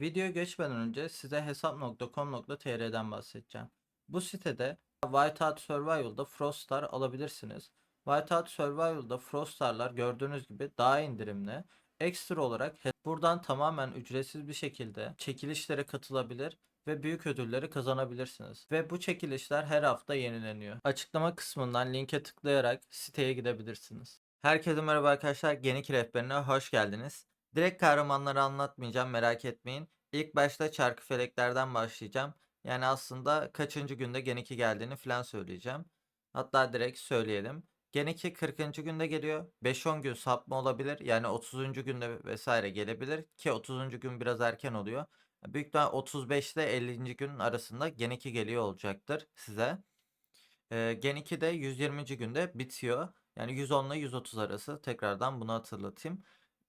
Videoya geçmeden önce size hesap.com.tr'den bahsedeceğim. Bu sitede Whiteout Survival'da Frostar alabilirsiniz. Whiteout Survival'da Frostar'lar gördüğünüz gibi daha indirimli. Ekstra olarak buradan tamamen ücretsiz bir şekilde çekilişlere katılabilir ve büyük ödülleri kazanabilirsiniz. Ve bu çekilişler her hafta yenileniyor. Açıklama kısmından linke tıklayarak siteye gidebilirsiniz. Herkese merhaba arkadaşlar. Genik rehberine hoş geldiniz. Direkt kahramanları anlatmayacağım merak etmeyin. İlk başta çarkı feleklerden başlayacağım. Yani aslında kaçıncı günde Gen 2 geldiğini falan söyleyeceğim. Hatta direkt söyleyelim. Gen 2 40. günde geliyor. 5-10 gün sapma olabilir. Yani 30. günde vesaire gelebilir. Ki 30. gün biraz erken oluyor. Büyük ihtimal 35 ile 50. gün arasında Gen 2 geliyor olacaktır size. Ee, Gen 2 de 120. günde bitiyor. Yani 110 ile 130 arası. Tekrardan bunu hatırlatayım.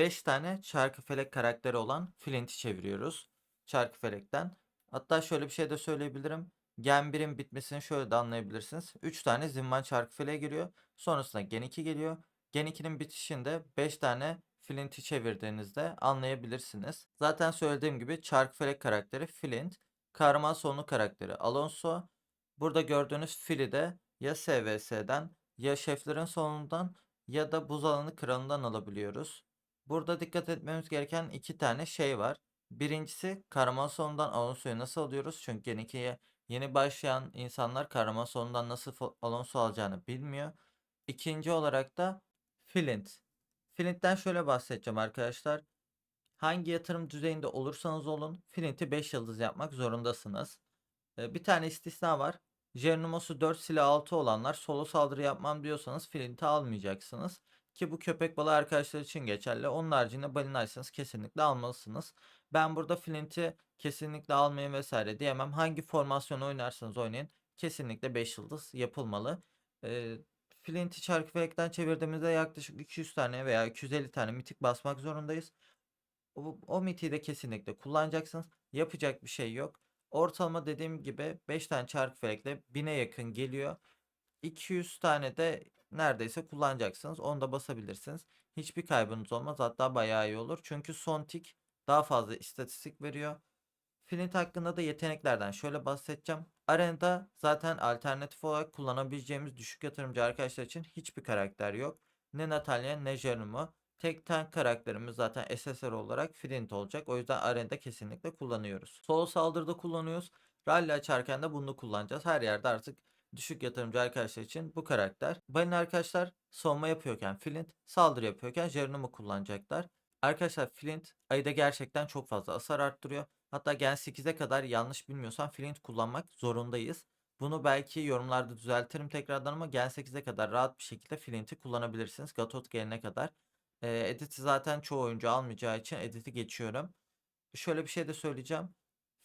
5 tane Çarkıfelek karakteri olan Flint'i çeviriyoruz. Çarkıfelek'ten. Hatta şöyle bir şey de söyleyebilirim. Gen 1'in bitmesini şöyle de anlayabilirsiniz. 3 tane Zinman Çarkıfelek'e giriyor. Sonrasında Gen 2 geliyor. Gen 2'nin bitişinde 5 tane Flint'i çevirdiğinizde anlayabilirsiniz. Zaten söylediğim gibi Çarkıfelek karakteri Flint. Kahraman sonlu karakteri Alonso. Burada gördüğünüz fili de ya SVS'den ya şeflerin sonundan ya da buz alanı kralından alabiliyoruz. Burada dikkat etmemiz gereken iki tane şey var. Birincisi kahraman sonundan Alonso'yu nasıl alıyoruz? Çünkü Gen 2'ye yeni başlayan insanlar kahraman sonundan nasıl Alonso alacağını bilmiyor. İkinci olarak da Flint. Flint'ten şöyle bahsedeceğim arkadaşlar. Hangi yatırım düzeyinde olursanız olun Flint'i 5 yıldız yapmak zorundasınız. Ee, Bir tane istisna var. Geronimo'su 4 silah 6 olanlar solo saldırı yapmam diyorsanız Flint'i almayacaksınız. Ki bu köpek balığı arkadaşlar için geçerli. Onun haricinde balinaysanız kesinlikle almalısınız. Ben burada Flint'i kesinlikle almayın vesaire diyemem. Hangi formasyonu oynarsanız oynayın. Kesinlikle 5 yıldız yapılmalı. Ee, Flint'i çarkıfelekten çevirdiğimizde yaklaşık 200 tane veya 250 tane mitik basmak zorundayız. O, o mitiği de kesinlikle kullanacaksınız. Yapacak bir şey yok. Ortalama dediğim gibi 5 tane çark felekle 1000'e yakın geliyor. 200 tane de neredeyse kullanacaksınız. Onu da basabilirsiniz. Hiçbir kaybınız olmaz. Hatta bayağı iyi olur. Çünkü son tik daha fazla istatistik veriyor. Flint hakkında da yeteneklerden şöyle bahsedeceğim. Arenada zaten alternatif olarak kullanabileceğimiz düşük yatırımcı arkadaşlar için hiçbir karakter yok. Ne Natalia ne Geronimo. Tek tank karakterimiz zaten SSR olarak Flint olacak. O yüzden arenada kesinlikle kullanıyoruz. Solo saldırıda kullanıyoruz. Rally açarken de bunu kullanacağız. Her yerde artık düşük yatırımcı arkadaşlar için bu karakter. Balin arkadaşlar savunma yapıyorken Flint, saldırı yapıyorken Geronimo kullanacaklar. Arkadaşlar Flint ayda gerçekten çok fazla hasar arttırıyor. Hatta Gen 8'e kadar yanlış bilmiyorsam Flint kullanmak zorundayız. Bunu belki yorumlarda düzeltirim tekrardan ama Gen 8'e kadar rahat bir şekilde Flint'i kullanabilirsiniz. Gatot gelene kadar. Ee, edit'i zaten çoğu oyuncu almayacağı için edit'i geçiyorum. Şöyle bir şey de söyleyeceğim.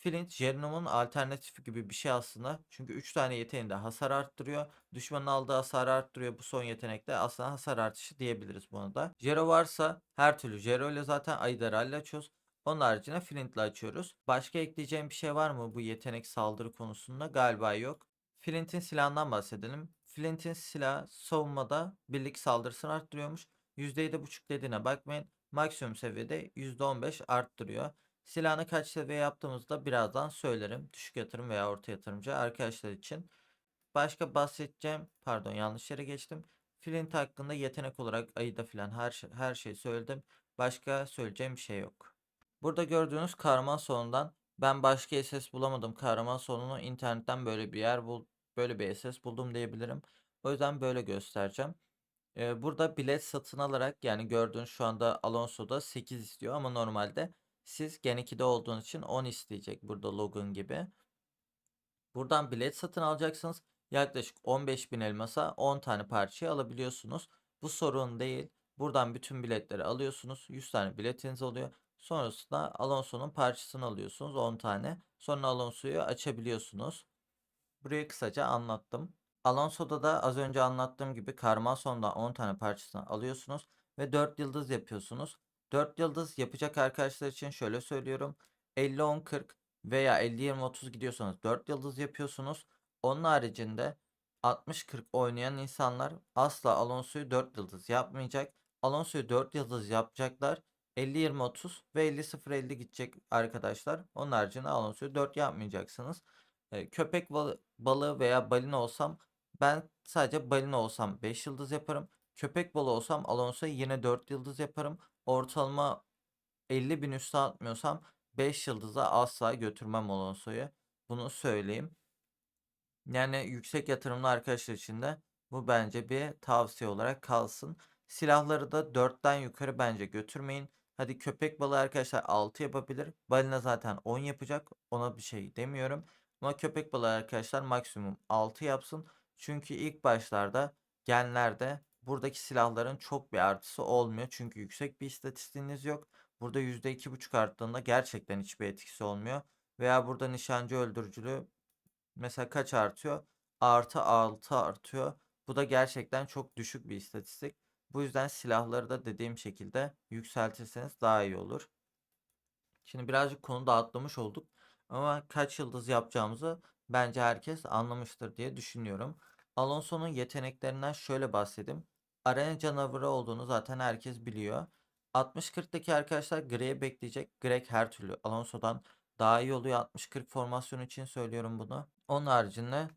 Flint, Geronimo'nun alternatifi gibi bir şey aslında. Çünkü 3 tane yeteneğinde hasar arttırıyor. Düşmanın aldığı hasarı arttırıyor. Bu son yetenekte aslında hasar artışı diyebiliriz buna da. Jero varsa her türlü Jero ile zaten Aydaral'le açıyoruz. Onun haricinde Flint'le açıyoruz. Başka ekleyeceğim bir şey var mı bu yetenek saldırı konusunda? Galiba yok. Flint'in silahından bahsedelim. Flint'in silahı savunmada birlik saldırısını arttırıyormuş. %7.5 dediğine bakmayın. Maksimum seviyede %15 arttırıyor. Silahını kaç seviye yaptığımızda birazdan söylerim. Düşük yatırım veya orta yatırımcı arkadaşlar için. Başka bahsedeceğim. Pardon yanlış yere geçtim. Flint hakkında yetenek olarak ayıda filan her, şey- her şeyi söyledim. Başka söyleyeceğim bir şey yok. Burada gördüğünüz kahraman sonundan ben başka SS bulamadım. Kahraman sonunu internetten böyle bir yer bul böyle bir SS buldum diyebilirim. O yüzden böyle göstereceğim. Ee, burada bilet satın alarak yani gördüğünüz şu anda Alonso'da 8 istiyor ama normalde siz Gen 2'de olduğunuz için 10 isteyecek burada Logan gibi. Buradan bilet satın alacaksınız. Yaklaşık 15.000 elmasa 10 tane parçayı alabiliyorsunuz. Bu sorun değil. Buradan bütün biletleri alıyorsunuz. 100 tane biletiniz oluyor. Sonrasında Alonso'nun parçasını alıyorsunuz 10 tane. Sonra Alonso'yu açabiliyorsunuz. Burayı kısaca anlattım. Alonso'da da az önce anlattığım gibi karman sonda 10 tane parçasını alıyorsunuz ve 4 yıldız yapıyorsunuz. 4 yıldız yapacak arkadaşlar için şöyle söylüyorum. 50-10-40 veya 50-20-30 gidiyorsanız 4 yıldız yapıyorsunuz. Onun haricinde 60-40 oynayan insanlar asla Alonso'yu 4 yıldız yapmayacak. Alonso'yu 4 yıldız yapacaklar. 50-20-30 ve 50-0-50 gidecek arkadaşlar. Onun haricinde Alonso'yu 4 yapmayacaksınız. E, köpek balı- balığı veya balina olsam ben sadece balina olsam 5 yıldız yaparım. Köpek balığı olsam Alonso'yu yine 4 yıldız yaparım. Ortalama 50 bin üstü atmıyorsam 5 yıldıza asla götürmem Alonso'yu. Bunu söyleyeyim. Yani yüksek yatırımlı arkadaşlar için de bu bence bir tavsiye olarak kalsın. Silahları da 4'ten yukarı bence götürmeyin. Hadi köpek balığı arkadaşlar 6 yapabilir. Balina zaten 10 yapacak. Ona bir şey demiyorum. Ama köpek balığı arkadaşlar maksimum 6 yapsın. Çünkü ilk başlarda genlerde buradaki silahların çok bir artısı olmuyor. Çünkü yüksek bir istatistiğiniz yok. Burada %2.5 arttığında gerçekten hiçbir etkisi olmuyor. Veya burada nişancı öldürücülüğü mesela kaç artıyor? Artı 6 artıyor. Bu da gerçekten çok düşük bir istatistik. Bu yüzden silahları da dediğim şekilde yükseltirseniz daha iyi olur. Şimdi birazcık konu dağıtlamış olduk. Ama kaç yıldız yapacağımızı bence herkes anlamıştır diye düşünüyorum. Alonso'nun yeteneklerinden şöyle bahsedeyim. Arena canavarı olduğunu zaten herkes biliyor. 60-40'daki arkadaşlar Greg'i bekleyecek. Greg her türlü Alonso'dan daha iyi oluyor 60-40 formasyon için söylüyorum bunu. Onun haricinde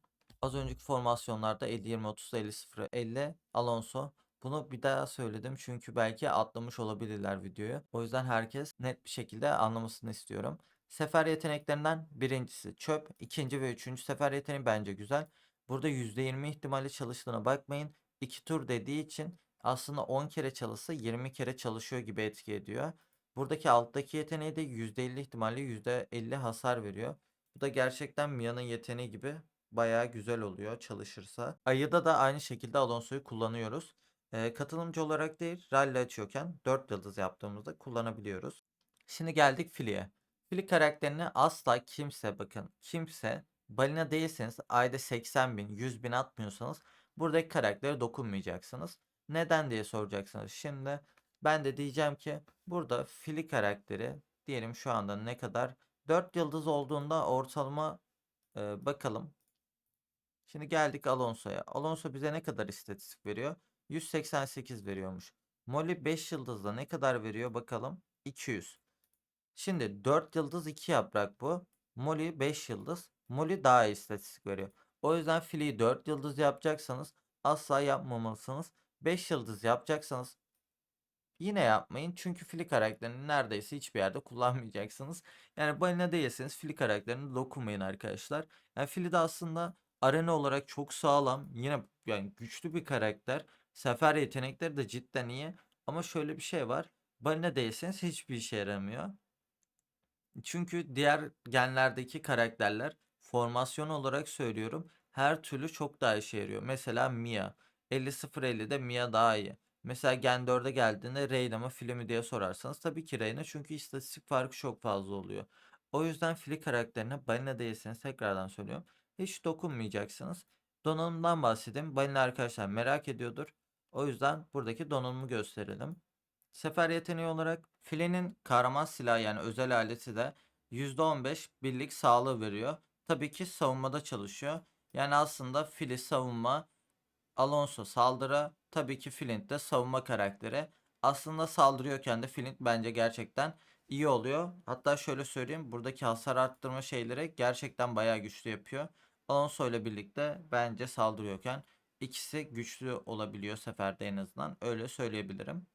az önceki formasyonlarda 50-20-30 50-0 50 Alonso. Bunu bir daha söyledim çünkü belki atlamış olabilirler videoyu. O yüzden herkes net bir şekilde anlamasını istiyorum. Sefer yeteneklerinden birincisi çöp, ikinci ve üçüncü sefer yeteneği bence güzel. Burada %20 ihtimali çalıştığına bakmayın. 2 tur dediği için aslında 10 kere çalışsa 20 kere çalışıyor gibi etki ediyor. Buradaki alttaki yeteneği de %50 ihtimalle %50 hasar veriyor. Bu da gerçekten Mia'nın yeteneği gibi bayağı güzel oluyor çalışırsa. Ayıda da aynı şekilde Alonso'yu kullanıyoruz. Ee, katılımcı olarak değil, rally açıyorken 4 yıldız yaptığımızda kullanabiliyoruz. Şimdi geldik Fili'ye. Fili karakterini asla kimse bakın kimse balina değilseniz ayda 80 bin 100 bin atmıyorsanız buradaki karaktere dokunmayacaksınız. Neden diye soracaksınız. Şimdi ben de diyeceğim ki burada Fili karakteri diyelim şu anda ne kadar 4 yıldız olduğunda ortalama e, bakalım. Şimdi geldik Alonso'ya. Alonso bize ne kadar istatistik veriyor? 188 veriyormuş. Molly 5 yıldızda ne kadar veriyor bakalım? 200. Şimdi 4 yıldız 2 yaprak bu. Molly 5 yıldız. Molly daha iyi istatistik veriyor. O yüzden filiyi 4 yıldız yapacaksanız asla yapmamalısınız. 5 yıldız yapacaksanız yine yapmayın. Çünkü fili karakterini neredeyse hiçbir yerde kullanmayacaksınız. Yani balina değilseniz fili karakterini dokunmayın arkadaşlar. Yani fili de aslında arena olarak çok sağlam. Yine yani güçlü bir karakter. Sefer yetenekleri de cidden iyi. Ama şöyle bir şey var. Balina değilseniz hiçbir işe yaramıyor. Çünkü diğer genlerdeki karakterler formasyon olarak söylüyorum her türlü çok daha işe yarıyor. Mesela Mia 50-0-50'de Mia daha iyi. Mesela Gen 4'e geldiğinde Reyna mı Fili diye sorarsanız tabii ki Reyna çünkü istatistik farkı çok fazla oluyor. O yüzden Fili karakterine balina değilseniz tekrardan söylüyorum. Hiç dokunmayacaksınız. Donanımdan bahsedeyim. Balina arkadaşlar merak ediyordur. O yüzden buradaki donanımı gösterelim. Sefer yeteneği olarak filenin kahraman silahı yani özel aleti de %15 birlik sağlığı veriyor. Tabii ki savunmada çalışıyor. Yani aslında fili savunma, Alonso saldırı, tabii ki Flint de savunma karakteri. Aslında saldırıyorken de Flint bence gerçekten iyi oluyor. Hatta şöyle söyleyeyim buradaki hasar arttırma şeyleri gerçekten bayağı güçlü yapıyor. Alonso ile birlikte bence saldırıyorken ikisi güçlü olabiliyor seferde en azından öyle söyleyebilirim.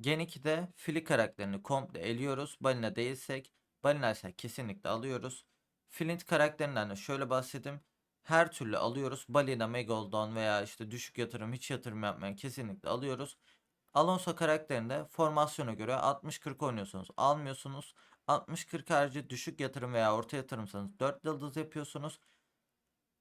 Gen 2'de Fili karakterini komple eliyoruz. Balina değilsek, Balina ise kesinlikle alıyoruz. Flint karakterinden de şöyle bahsedeyim. Her türlü alıyoruz. Balina, Megalodon veya işte düşük yatırım, hiç yatırım yapmayan kesinlikle alıyoruz. Alonso karakterinde formasyona göre 60-40 oynuyorsunuz. Almıyorsunuz. 60-40 harici düşük yatırım veya orta yatırımsanız 4 yıldız yapıyorsunuz.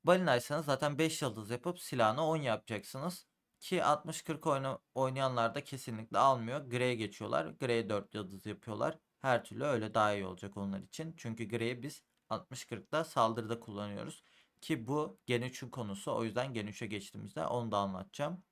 Balinaysanız zaten 5 yıldız yapıp silahını 10 yapacaksınız. Ki 60-40 oyna, oynayanlar da kesinlikle almıyor. Grey'e geçiyorlar. Grey'e 4 yıldız yapıyorlar. Her türlü öyle daha iyi olacak onlar için. Çünkü Grey'i biz 60-40'da saldırıda kullanıyoruz. Ki bu Gen 3'ün konusu. O yüzden Gen 3'e geçtiğimizde onu da anlatacağım.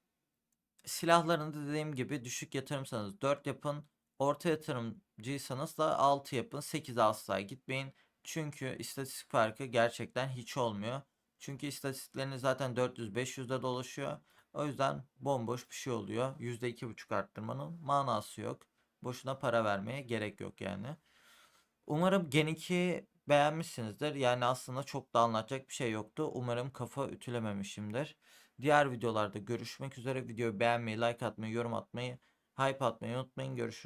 Silahlarını da dediğim gibi düşük yatırımsanız 4 yapın. Orta yatırımcıysanız da 6 yapın. 8'e asla gitmeyin. Çünkü istatistik farkı gerçekten hiç olmuyor. Çünkü istatistikleriniz zaten 400-500'de dolaşıyor. O yüzden bomboş bir şey oluyor. %2,5 arttırmanın manası yok. Boşuna para vermeye gerek yok yani. Umarım Gen 2'yi beğenmişsinizdir. Yani aslında çok da anlatacak bir şey yoktu. Umarım kafa ütülememişimdir. Diğer videolarda görüşmek üzere. Videoyu beğenmeyi, like atmayı, yorum atmayı, hype atmayı unutmayın. Görüşürüz.